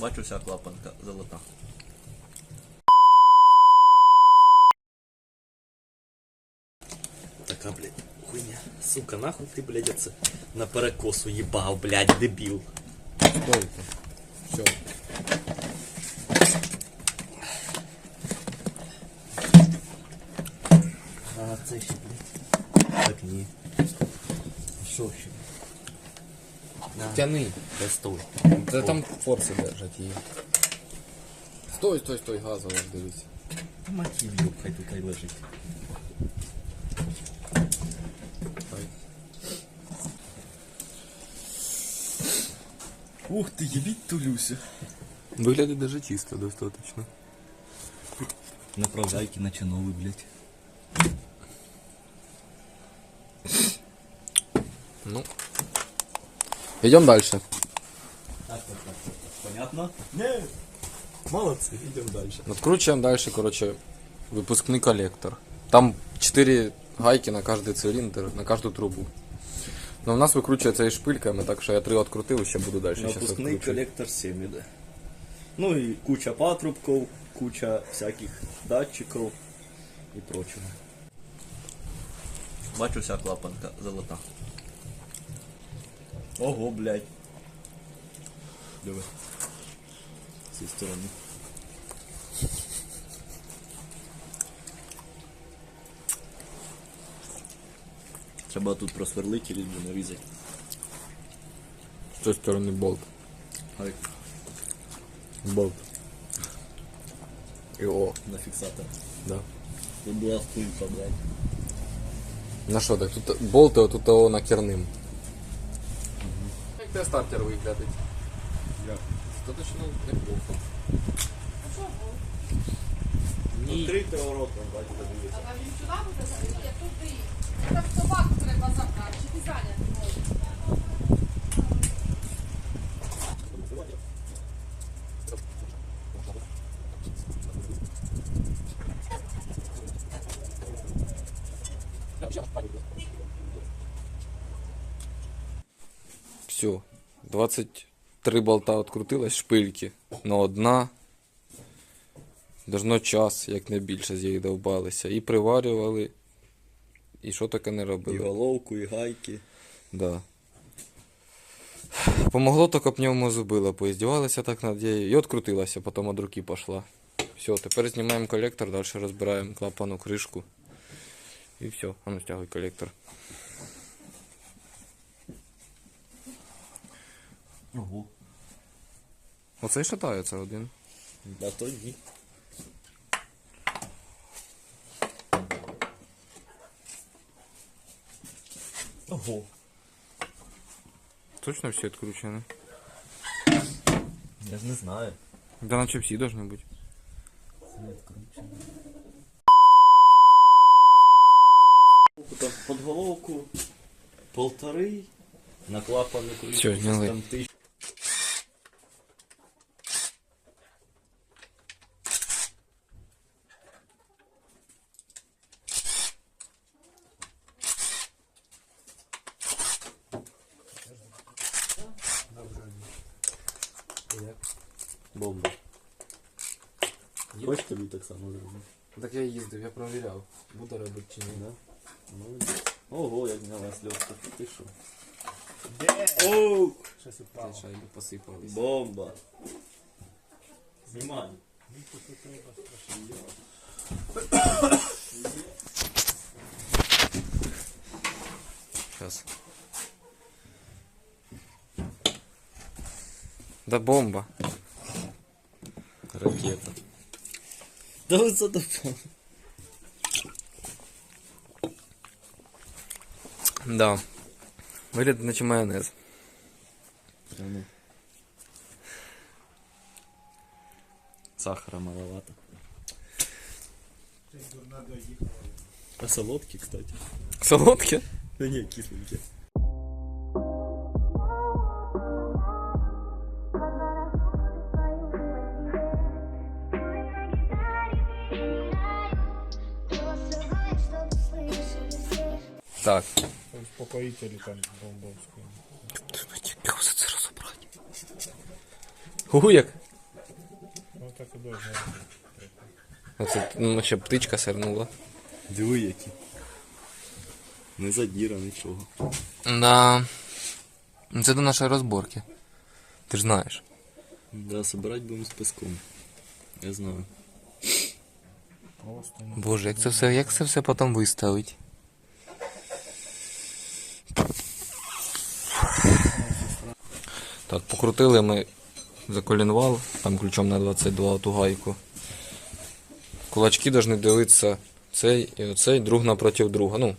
Бачу вся клапанка золота. Така, блядь, хуйня. Сука, нахуй ти, блядь, оце на перекосу їбав, блядь, дебіл. Стойте. Все. А це ще, блядь. Так ні. Що ще? На. Тяни. Та стой. Це там форси держать її. Стой, стой, стой, газово дивіться. Мотив, ёб, хай тут хай лежить. Хай. Ух ти, їбіть тулюся. Виглядить даже чисто достаточно. Направляйки на чиновий, блядь. Ну. Идем дальше. Понятно? Не. Молодці, йдемо далі. Откручиваем дальше, короче, выпускный коллектор. Там 4 гайки на каждый цилиндр, на каждую трубу. Но у нас викручується і шпильками, так що я три відкрутив і ще буду далі. щас Напускний відкручувати. колектор 7 іде. Ну і куча патрубків, куча всяких датчиків і прочого. Бачу вся клапанка золота. Ого, блядь. Диви. З цієї сторони. Треба тут просверлити і різьбу нарізати. З цієї сторони болт. Ай, Болт. І о, на фіксатор. да. Тут була стулька, блядь. На що так? Тут болти отут того накерним. Як те стартер виглядить? Як? Достаточно неплохо. Три поворотом, бачите, дивіться. А він сюди буде сидіти? Ні, туди. Там собаку треба забрати, чи ти зайнятий можеш? Все. 23 болта відкрутилось, шпильки. Но одна. Должно час, як не більше з їх довбалися. І приварювали. І що таке не робили. І головку, і гайки. Да. Помогло тільки пневмозубило, поіздівалися так над нею. І открутилася, потім від руки пішла. Все, тепер знімаємо колектор, далі розбираємо клапану кришку. І все, а ну стягуй колектор. Ого. Оцей шатається один. Да то ні. Ого. Точно всі відкручені? Я ж не знаю. Да наче всі должны бути. Там под головку полтори, на Всё, там тисяч. Так я їздив, я провіряв. Буде робити чи ні. Да? Ну, Ого, як знялась льотка. Ти що? Оу! Ці шайби посипались. Бомба! Знімай. Сейчас. Да бомба. Ракета. Да ви задовбали. Да. Виглядить наче майонез. Прямо. Сахара маловато. А солодкий, кстати. Солодке? Да не, кисленький. Так. Успокоители там бомбовские. Як за це розібрати? Гу, як? туди зверху. Оце ну, ще птичка сирнула. Диви які. Не задіра, нічого. Да. Ну, Це до нашої розборки. Ти ж знаєш. Да, собирать будемо з песком. Я знаю. Просто Боже, як це все, як це все потім виставить? Так, покрутили ми за колінвал, там ключом на 22 ту гайку. Кулачки повинні дивитися цей і оцей друг напротив друга. Ну,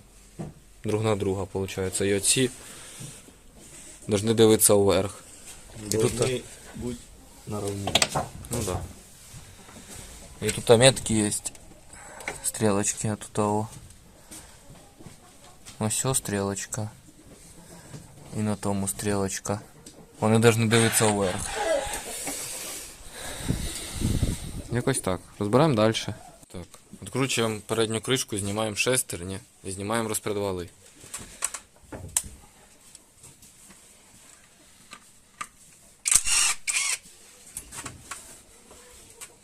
друг на друга, виходить. І оці повинні дивитися вверх. І тут бути наравні. Ну да. И тут метки есть. Стрелочки от того. Ну все, стрелочка. І на тому стрелочка. Вони повинні дивитися вверх. Якось так. Розбираємо далі. Так. Відкручуємо передню кришку, знімаємо шестерні і знімаємо розпредвали.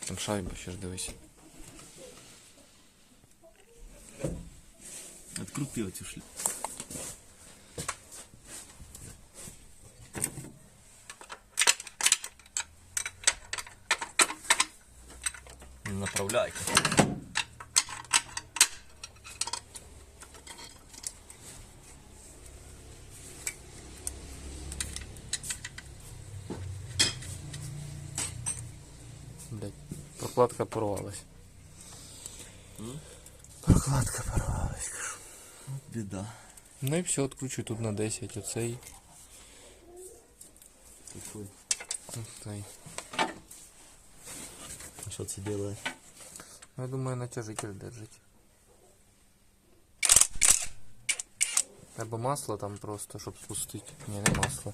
Там шайба, ще ж дивись. Открути оцю шлі. Направляйка. Блять, прокладка порвалась. Прокладка порвалась. Біда. Ну і все, відкручую тут на 10 оцей. Такой. Оцей. А що це делає? Ну, Я думаю, натяжитель держить. Або масло там просто, щоб спустити. Ні, не масло.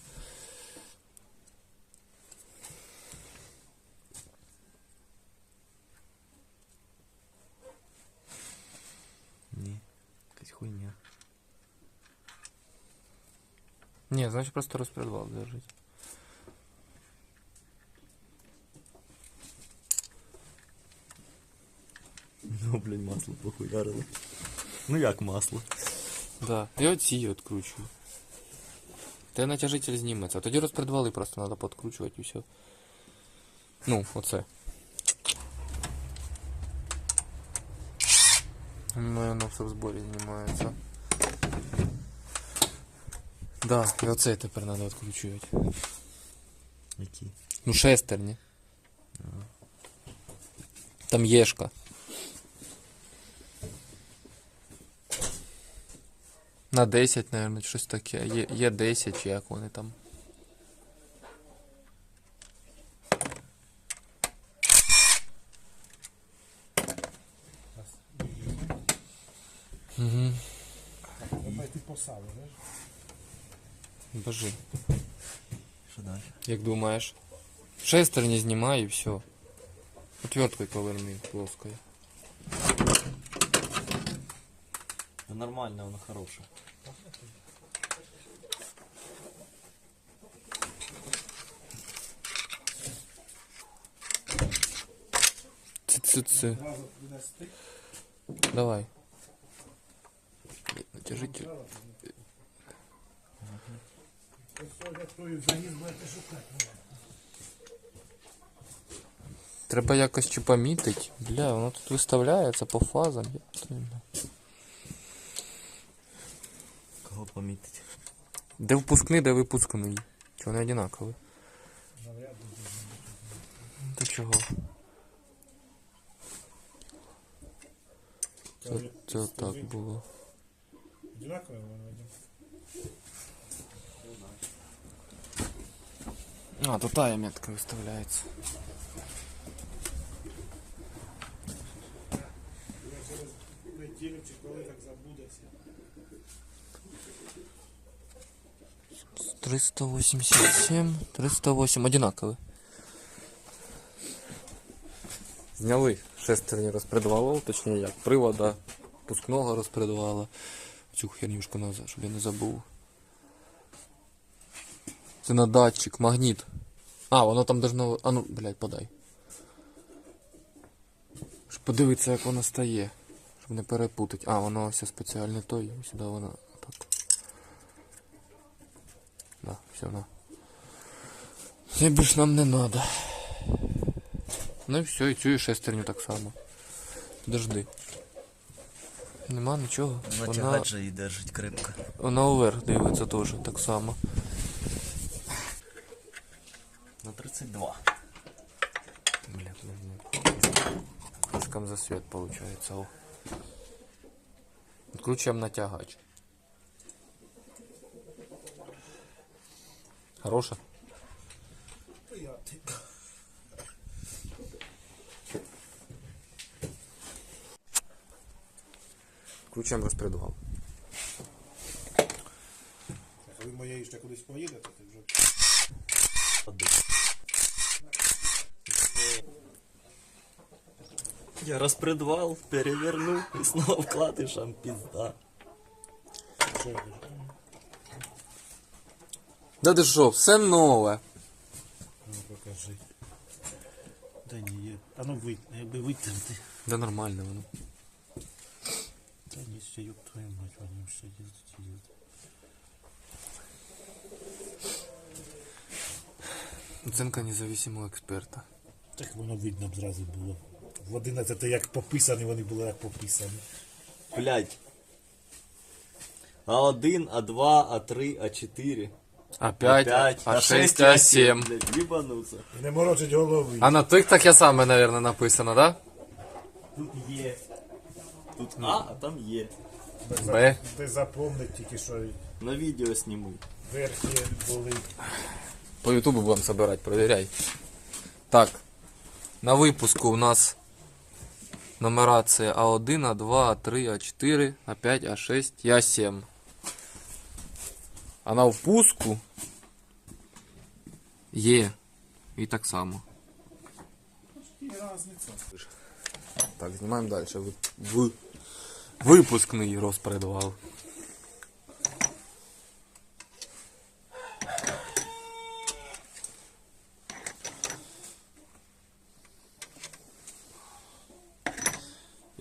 Ні, значить просто розпредвал держить. Ну, блін, масло похуярили. Ну як масло? Да. І оці відкручую. Та натяжитель зніметься. А тоді розпредвали просто треба подкручувати і все. Ну, оце. Ну, воно все в зборі знімається. Да, і оце тепер треба відкручувати. Які? Ну, шестерні. Там єшка. На 10, мабуть, щось таке. Є, є 10, чи як вони там. Божи. Що далі? Як думаєш? Шестерні знімай і все. Отверткою поверни плоскою. Та нормально, воно хороше. Ц-ц-ц. Зразу буде стик. Давай. Натяжитель. Треба якось чи помітить. Бля, воно тут виставляється по фазам. Кого помітить? Де впускний, де випускний. Чи вони одинакові? Та чого? Це, це так було. Одинаково воно один. А, то тая метка виставляється. Неділю чи коли так забудеться. 387, 308, одинакові. Зняли шестерні розпредвалов, точніше як, привода, пускного розпредвала. Цю хернюшку назад, щоб я не забув. Це на датчик, магніт. А, воно там должно. А ну, блядь, подай. Щоб подивитися, як воно стає. Щоб не перепутати. А, воно ось спеціальне той. Сюди воно так. Да, все, на. Це більш нам не треба. Ну і все, і цю і шестерню так само. Подожди. Нема нічого. Вона, же і держить крепко. вона уверх дивиться теж так само. На 32. Бля, Слишком за свет получается. О. Включаем натягач. Хороша? Включаємо розпредвал. Коли моєї ще кудись поїдете, ти вже Я распредвал, переверну и снова вкладышем пизда. Да ти що, все нове. Ну, покажи. Та ні, є. А ну вий, якби витерти. Да нормально воно. Та ні, ще ёб твою мать, вони ще їздить, їздить. Оцінка независимого експерта. Так воно видно б зразу було. В 11 як пописані, вони були як пописані. Блять. А1, А2, А3, А4, А5, А5, А6, А7. Блять, ебануться. І не морочить голови. А на тих таке саме, наверное, написано, да? Тут є. Тут А, а там є. Б. Ти запомни тільки, що На відео сниму. верхні були. По ютубу будем собирать, проверяй. Так, на выпуску у нас нумерация А1, А2, А3, А4, А5, А6 і А7. А на впуску Є. І так само. Так, знімаємо далі. Ви, ви, випускний розпредвал.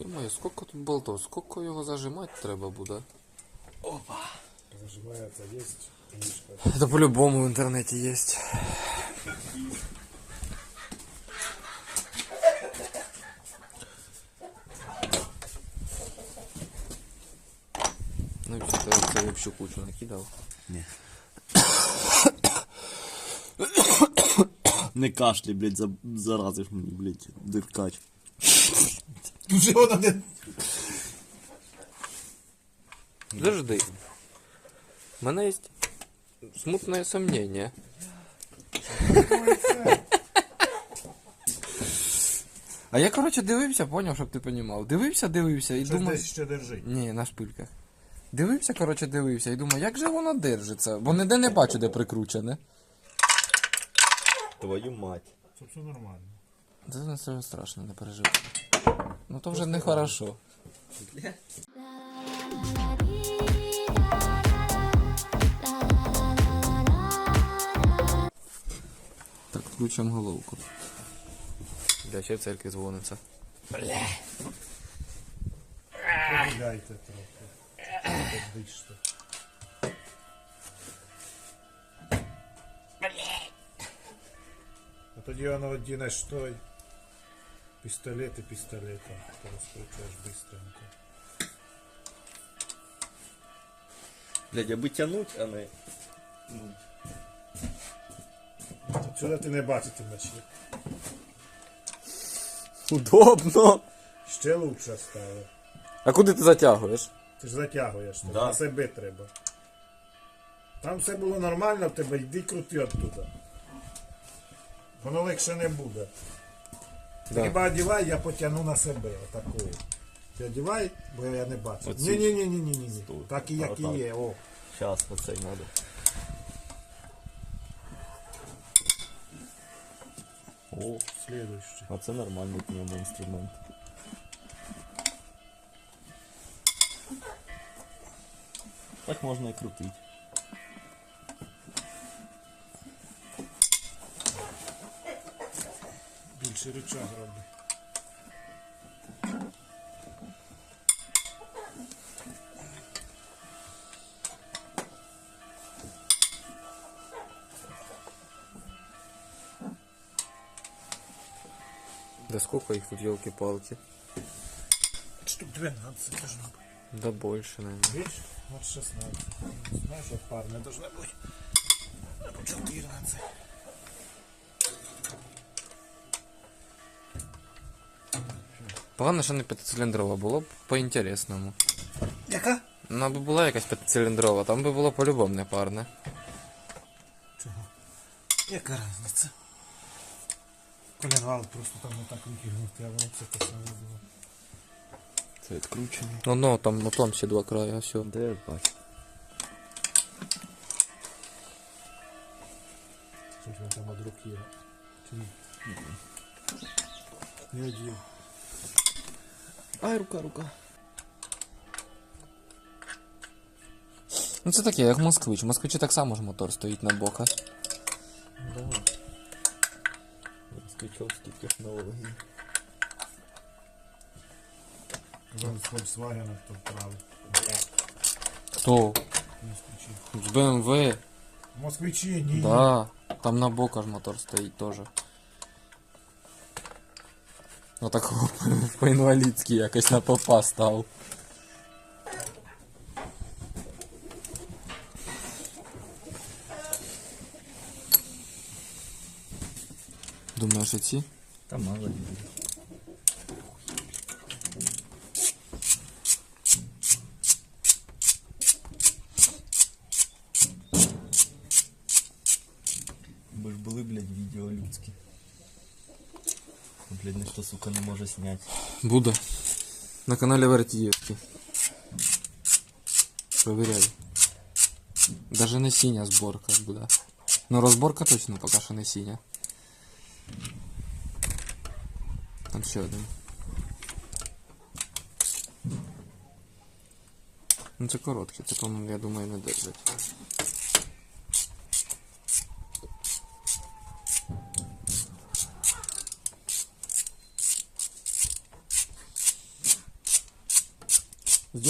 Йомаю, скільки тут болтов, скільки його зажимати треба буде? Зажимається, є книжка. Це по-любому в інтернеті є. Ну все, ти це в кучу накидав. Не кашлі, блять, за, заразиш мені, блять, диркач. Не... Подожди. У мене є смутне сомнення. А я, коротше, дивився, поняв, щоб ти понімав. Дивився, дивився і Щось думав. десь ще держить. Ні, на шпильках. Дивився, коротше, дивився і думаю, як же воно держиться? Бо ніде не бачу, де прикручене. Твою мать. Це все нормально. Це не страшно, не переживай. Ну то вже не хорошо. Так, включимо головку. Для ще в церкві дзвониться. Погуляйте трохи. Подиште. А тоді воно одінеш той. Пістолет і пістолетом. Ти быстренько. Блять, аби тянуть, а не. Ну, Сюди ти не бачитимеш. Удобно. Ще лучше стало. А куди ти затягуєш? Ти ж затягуєш, Да. на себе треба. Там все було нормально в тебе, йди крути оттуда. Воно легше не буде. Да. Хіба одівай, я потягну на себе отакою. Ти одівай, бо я не бачу. Оцю? Ні, ні, ні, ні, ні, ні. Стул. Так і як і Отак. є. О. Щас оцей надо. О, Слідуючий. а це нормальний к ньому інструмент. Так можна і крутити. більше реча зроблю. Да сколько их тут, елки-палки? Штук 12 должно быть. Да больше, наверное. Видишь? Вот 16. Знаешь, вот парня должна быть. А почему 14? Погано, що не п'ятициліндрова, було б по-інтересному. Яка? Вона би була якась п'ятициліндрова, там би було по-любому не парне. Чого? Яка різниця? Коленвал просто там не так викинути, а воно це те саме було. Це відкручений. Ну, ну, там, ну, там ще два края, все. Де я бачу? Щось він там од руки. Чи ні? Не один. Ай, рука, рука. Ну це таке, як москвич. В москвичі так само ж мотор стоїть на боках. Да. Москвичовські технології. Казали з Volkswagen, хто вправив. Хто? Москвичі. З BMW. Москвичі, ні. Да. Там на боках ж мотор стоїть теж. Отак по-інвалідськи якось на попа став. Думаєш, оці? ці? Та мало Блядь, ніхто, сука, не може зняти. Буде. На каналі Вертієвки. Провіряй. Даже не синя зборка буде. Ну розборка точно поки що не синя. Там ще один. Ну це короткі, це, по-моєму, я думаю, не держать.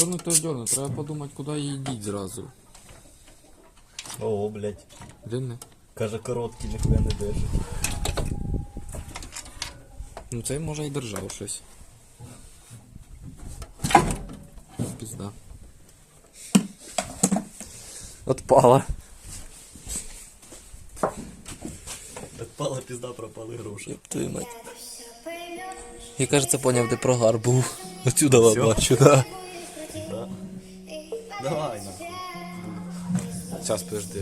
Здернуть то здернуть, треба подумати, куди її діть зразу. Ого, блядь. Длинне? Каже, короткі ніхуя не держить. Ну цей може і держав щось. Пізда. Отпала. Отпала пізда, пропали гроші. Твою мать. Я кажется, поняв, де прогар був. Отсюда бачу. Да. çarpıştı.